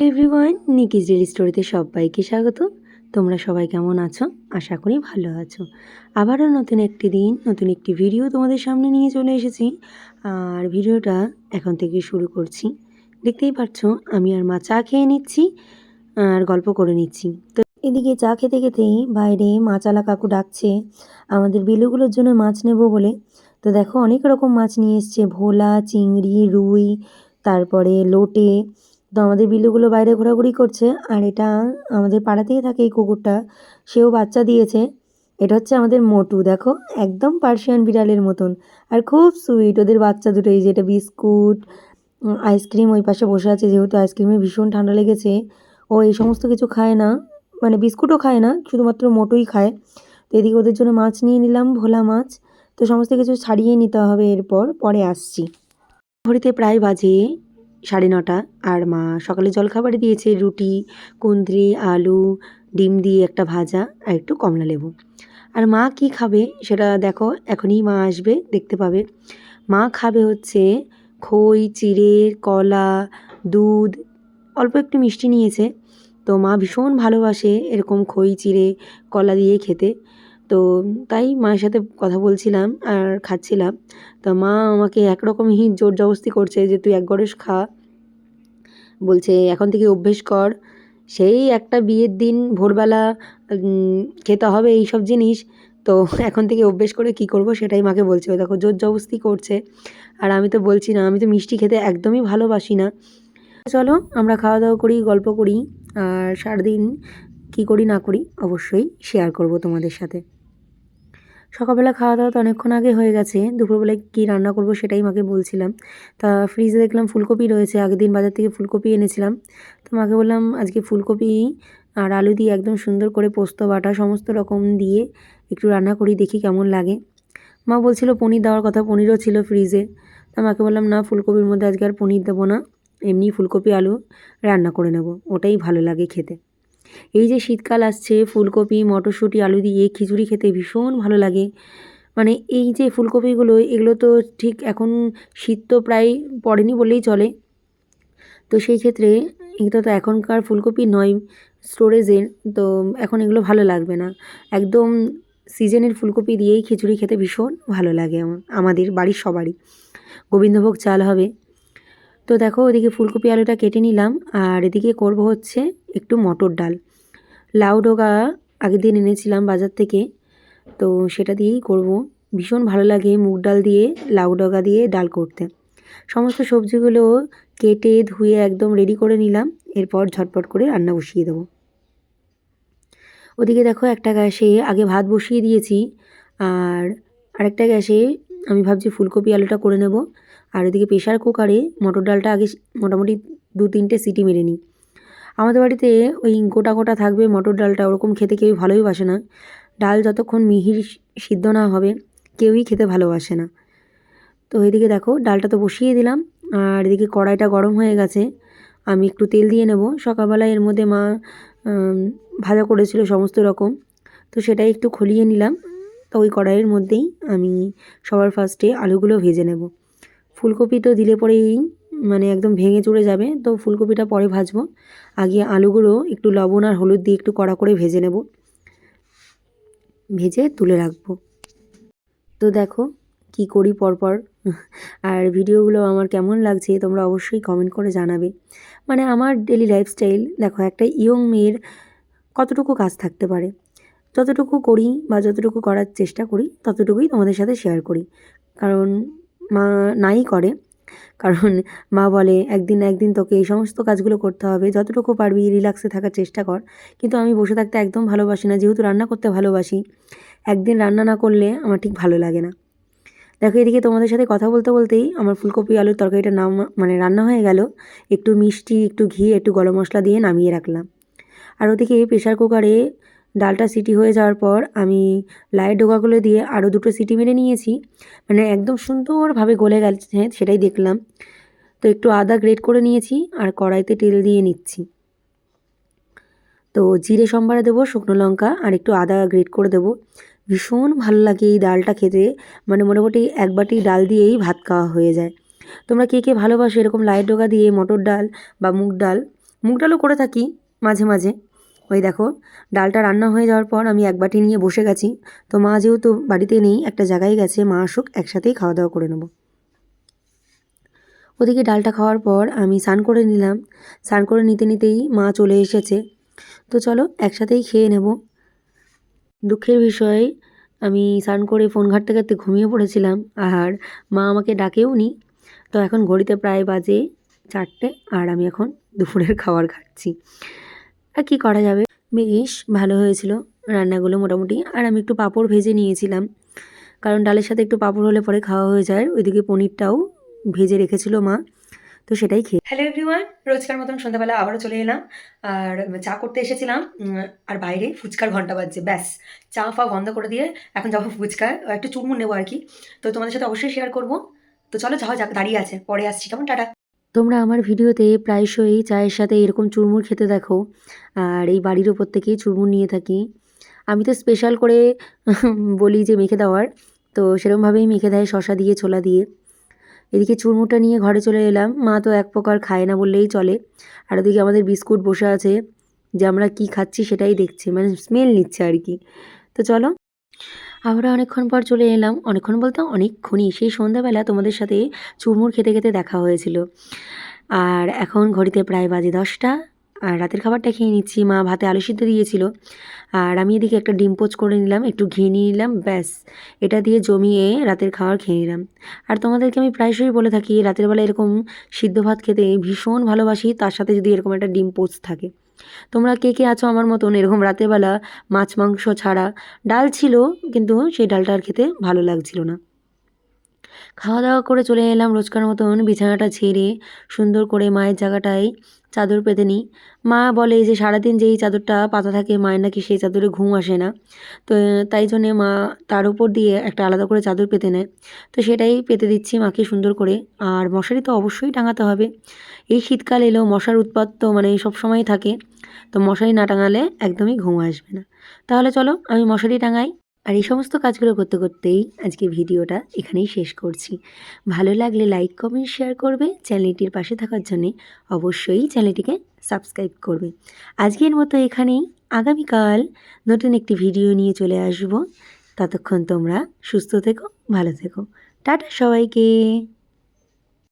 Everyone নিকিজ daily স্টোরিতে সবাইকে স্বাগত। তোমরা সবাই কেমন আছো? আশা করি ভালো আছো। আবারও নতুন একটি দিন, নতুন একটি ভিডিও তোমাদের সামনে নিয়ে চলে এসেছি। আর ভিডিওটা এখন থেকে শুরু করছি। দেখতেই পাচ্ছ, আমি আর মা চা খেয়ে নিচ্ছি, আর গল্প করে নিচ্ছি। তো এদিকে চা খেতে খেতেই বাইরে মাচালা কাকু ডাকছে, আমাদের বিলুগুলোর জন্য মাছ নেব বলে। তো দেখো, অনেক রকম মাছ নিয়ে এসছে, ভোলা, চিংড়ি, রুই, তারপরে লোটে তো আমাদের বিলুগুলো বাইরে ঘোরাঘুরি করছে, আর এটা আমাদের পাড়াতেই থাকে এই কুকুরটা। সেও বাচ্চা দিয়েছে। এটা হচ্ছে আমাদের মোটু, দেখো? একদম পার্সিয়ান বিড়ালের মতন। আর খুব সুইট, ওদের বাচ্চা দুটো, এই যে এটা বিস্কুট আইসক্রিম ওই পাশে বসে আছে, যেহেতু আইসক্রিমে ভীষণ ঠান্ডা লেগেছে। ও এই সমস্ত কিছু খায় না মানে বিস্কুটও খায় না, শুধুমাত্র মোটুই খায়। তো এদিকে ওদের জন্য মাছ নিয়ে নিলাম, ভোলা মাছ। তো সমস্ত কিছু ছাড়িয়ে নিতে হবে এরপর, পরে আসছি। ঘড়িতে প্রায় বাজে। সাড়ে নটা। আর মা সকালে জলখাবারে দিয়েছে রুটি কুন্দ্রি আলু, ডিম দিয়ে একটা ভাজা আর একটু কমলা লেবু। আর মা কি খাবে সেটা দেখো, এখনই মা আসবে, দেখতে পাবে। মা খাবে হচ্ছে খই, চিড়ে, কলা, দুধ, অল্প একটু মিষ্টি নিয়েছে। তো মা ভীষণ ভালোবাসে এরকম খই, চিড়ে, কলা দিয়ে খেতে। তো তাই মায়ের সাথে কথা বলছিলাম আর খাচ্ছিলাম। তো মা আমাকে একরকমই জোর জবস্তি করছে যে তুই এক গরস খা। বলছে, এখন থেকে অভ্যেস কর। সেই একটা বিয়ের দিন ভোরবেলা খেতে হবে এই সব জিনিস। তো এখন থেকে অভ্যেস করে কি করব সেটাই মাকে বলছে। ও দেখো জোর জবস্তি করছে। আর আমি তো বলছি না, আমি তো মিষ্টি খেতে একদমই ভালোবাসি না। চলো, আমরা খাওয়া দাওয়া করি, গল্প করি। আর সারাদিন কী করি না করি, অবশ্যই শেয়ার করব তোমাদের সাথে। সকালবেলা খাওয়া দাওয়া তো অনেকক্ষণ আগে হয়ে গেছে। দুপুরবেলায় কী রান্না করব সেটাই মাকে বলছিলাম। তা ফ্রিজে দেখলাম ফুলকপি রয়েছে। আগের দিন বাজার থেকে ফুলকপি এনেছিলাম। তো মাকে বললাম, আজকে ফুলকপি আর আলু দিয়ে একদম সুন্দর করে পোস্ত, বাটা সমস্ত রকম দিয়ে একটু রান্না করি, দেখি কেমন লাগে। মা বলছিল, পনির দেওয়ার কথা পনিরও ছিল ফ্রিজে তা মাকে বললাম, না, ফুলকপির মধ্যে আজকে আর পনির দেবো না। এমনি ফুলকপি, আলু রান্না করে নেব। ওটাই ভালো লাগে খেতে। এই যে শীতকাল আসছে, ফুলকপি, মটরশুঁটি, আলু দিয়ে খিচুড়ি খেতে ভীষণ ভালো লাগে। মানে এই যে ফুলকপিগুলো, এগুলো তো ঠিক এখন শীত তো প্রায় পড়েনি বললেই চলে। তো সেই ক্ষেত্রে এগুলো তো এখনকার ফুলকপি নয় স্টোরেজের তো এখন এগুলো ভালো লাগবে না। একদম সিজনের ফুলকপি দিয়েই খিচুড়ি খেতে ভীষণ ভালো লাগে আমার, আমাদের বাড়ির সবারই। গোবিন্দভোগ চাল হবে তো দেখো ওদিকে ফুলকপি আলুটা কেটে নিলাম, আর এদিকে করব হচ্ছে একটু মটর ডাল। লাউ ডোগা আগের দিন এনেছিলাম বাজার থেকে, তো সেটা দিয়েই করব। ভীষণ ভালো লাগে মুগ ডাল দিয়ে, লাউ ডগা দিয়ে ডাল করতে। সমস্ত সবজিগুলো কেটে ধুয়ে একদম রেডি করে নিলাম, এরপর ঝটপট করে রান্না বসিয়ে দেবো। ওদিকে দেখো একটা গ্যাসে আগে ভাত বসিয়ে দিয়েছি, আর আরেকটা গ্যাসে আমি ভাবছি ফুলকপি, আলুটা করে নেব। আর ওদিকে প্রেশার কুকারে মটর ডালটা আগে মোটামুটি দু তিনটে সিটি মেরে নিই। আমাদের বাড়িতে ওই গোটা গোটা থাকবে মটর ডালটা, ওরকম খেতে কেউই ভালোই বাসে না। ডাল যতক্ষণ মিহির সিদ্ধ না হবে, কেউই খেতে ভালোবাসে না। তো এদিকে দেখো, ডালটা তো বসিয়ে দিলাম। আর এদিকে কড়াইটা গরম হয়ে গেছে। আমি একটু তেল দিয়ে নেব। সকালবেলায় এর মধ্যে মা ভাজা করেছিল সমস্ত রকম। তো সেটাই একটু খলিয়ে নিলাম। ওই কড়াইয়ের মধ্যেই আমি সবার ফার্স্টে আলুগুলো ভেজে নেব। ফুলকপি তো দিলে পরেই মানে একদম ভেঙে চুড়ে যাবে, তো ফুলকপিটা পরে ভাজবো। আগে আলুগুলো একটু লবণ আর হলুদ দিয়ে একটু কড়া করে ভেজে নেব। ভেজে তুলে রাখব। তো দেখো কি করি পরপর। আর ভিডিওগুলো আমার কেমন লাগছে তোমরা অবশ্যই কমেন্ট করে জানাবে। মানে আমার ডেলি লাইফস্টাইল দেখো একটা ইয়ং মেয়ের কতটুকু কাজ থাকতে পারে। যতটুকু করি বা যতটুকু করার চেষ্টা করি, ততটুকুই তোমাদের সাথে শেয়ার করি। কারণ মা নাই করে। কারণ মা বলে, একদিন না একদিন তোকে এই সমস্ত কাজগুলো করতে হবে। যতটুকু পারবি রিল্যাক্সে থাকার চেষ্টা কর। কিন্তু আমি বসে থাকতে একদম ভালোবাসি না। যেহেতু রান্না করতে ভালোবাসি, একদিন রান্না না করলে আমার ঠিক ভালো লাগে না। দেখো, এদিকে তোমাদের সাথে কথা বলতে বলতেই আমার ফুলকপি, আলুর তরকারিটা নাম মানে রান্না হয়ে গেল। একটু মিষ্টি, একটু ঘি, একটু গরম মশলা দিয়ে নামিয়ে রাখলাম। আর ওদিকে প্রেশার কুকারে ডালটা সিটি হয়ে যাওয়ার পর আমি লাইয়ের ডোকাগুলো দিয়ে আরও দুটো সিটি মেরে নিয়েছি। মানে একদম সুন্দরভাবে গলে গেছে সেটাই দেখলাম। তো একটু আদা গ্রেট করে নিয়েছি আর কড়াইতে তেল দিয়ে নিচ্ছি। তো জিরে সম্বারে দেবো, শুকনো লঙ্কা আর একটু আদা গ্রেট করে দেবো। ভীষণ ভালো লাগে এই ডালটা খেতে। মানে মোটামুটি এক বাটি ডাল দিয়েই ভাত খাওয়া হয়ে যায়। তোমরা কে কে ভালোবাসো এরকম লাইট ডোকা দিয়ে মটর ডাল বা মুগ ডাল? মুগ ডালও করে থাকি মাঝে মাঝে। ওই দেখো, ডালটা রান্না হয়ে যাওয়ার পর আমি এক বাটি নিয়ে বসে গেছি। তো মা যেহেতু বাড়িতে নেই, একটা জায়গায় গেছে, মা আসুক, একসাথেই খাওয়া দাওয়া করে নেব। ওদিকে ডালটা খাওয়ার পর আমি স্নান করে নিলাম। স্নান করে নিতে নিতেই মা চলে এসেছে। তো চলো, একসাথেই খেয়ে নেব। দুঃখের বিষয়, আমি স্নান করে ফোন ঘাঁটতে ঘাঁটতে ঘুমিয়ে পড়েছিলাম। আর মা আমাকে ডাকেও নি। তো এখন ঘড়িতে প্রায় বাজে চারটে, আর আমি এখন দুপুরের খাবার খাচ্ছি। আর কি করা যাবে? বেশ, ভালো হয়েছিল রান্নাগুলো মোটামুটি। আর আমি একটু পাঁপড় ভেজে নিয়েছিলাম। কারণ ডালের সাথে একটু পাঁপড় হলে পরে খাওয়া হয়ে যায়। ওইদিকে পনিরটাও ভেজে রেখেছিল মা। তো সেটাই খেয়ে হ্যালো এভরিওয়ান রোজকার মতন সন্ধ্যাবেলা আবারও চলে এলাম। আর চা করতে এসেছিলাম। আর বাইরে ফুচকার ঘণ্টা বাজছে। ব্যাস, চা ফা বন্ধ করে দিয়ে এখন যাব ফুচকা একটু চুরমুর নেব আর কি। তো তোমাদের সাথে অবশ্যই শেয়ার করব। তো চলো যাওয়া যাক, দাঁড়িয়ে আছে। পরে আসছি। কেমন? টাটা। তোমরা আমার ভিডিওতে প্রায়শই চায়ের সাথে এরকম চুরমুর খেতে দেখো, আর এই বাড়ির ওপর থেকেই চুরমুর নিয়ে থাকি। আমি তো স্পেশাল করে বলি যে মেখে দেওয়ার, তো সেরকমভাবেই মেখে দেয় শশা দিয়ে, ছোলা দিয়ে। এদিকে চুরমুরটা নিয়ে ঘরে চলে এলাম। মা তো এক প্রকার খায় না বললেই চলে। আর ওদিকে আমাদের বিস্কুট বসে আছে, যে আমরা কি খাচ্ছি সেটাই দেখছে মানে স্মেল নিচ্ছে আর কি। তো চলো। আমরা অনেকক্ষণ পর চলে এলাম। অনেকক্ষণ বলতে অনেকক্ষণই। সেই সন্ধ্যাবেলা তোমাদের সাথে চুরমুর খেতে খেতে দেখা হয়েছিল। আর এখন ঘড়িতে প্রায় বাজে দশটা। আর রাতের খাবারটা খেয়ে নিচ্ছি। মা ভাতে আলু সিদ্ধ দিয়েছিল। আর আমি এদিকে একটা ডিম পোচ করে নিলাম। একটু ঘি নিয়ে নিলাম। ব্যাস। এটা দিয়ে জমিয়ে রাতের খাবার খেয়ে নিলাম। আর তোমাদেরকে আমি প্রায়শই বলে থাকি, রাতের বেলা এরকম সিদ্ধ ভাত খেতে ভীষণ ভালোবাসি। তার সাথে যদি এরকম একটা ডিম পোচ থাকে। তোমরা কে কে আছো আমার মতন? এরকম রাতের বেলা মাছ, মাংস ছাড়া। ডাল ছিল, কিন্তু সেই ডালটা আর খেতে ভালো লাগছিল না। খাওয়া দাওয়া করে চলে এলাম রোজকার মতন বিছানাটা ছেড়ে সুন্দর করে মায়ের জায়গাটায় চাদর পেতে নিই মা বলে যে সারাদিন যেই চাদরটা পাতা থাকে মায়ের নাকি সেই চাদরে ঘুম আসে না। তো তাই জন্যে মা তার উপর দিয়ে একটা আলাদা করে চাদর পেতে নেয়। তো সেটাই পেতে দিচ্ছি মাকে সুন্দর করে। আর মশারি তো অবশ্যই টাঙাতে হবে। এই শীতকাল এলেও মশার উৎপাত তো মানে সব সময়ই থাকে। তো মশারি না টাঙালে একদমই ঘুম আসবে না। তাহলে চলো আমি মশারি টাঙাই। আর এই সমস্ত কাজগুলো করতে করতেই আজকে ভিডিওটা এখানেই শেষ করছি। ভালো লাগলে লাইক কমেন্ট শেয়ার করবে। চ্যানেলটির পাশে থাকার জন্যে অবশ্যই চ্যানেলটিকে সাবস্ক্রাইব করবে। আজকের মতো এখানেই আগামীকাল নতুন একটি ভিডিও নিয়ে চলে আসব। ততক্ষণ তোমরা সুস্থ থেকো, ভালো থেকো। টাটা সবাইকে।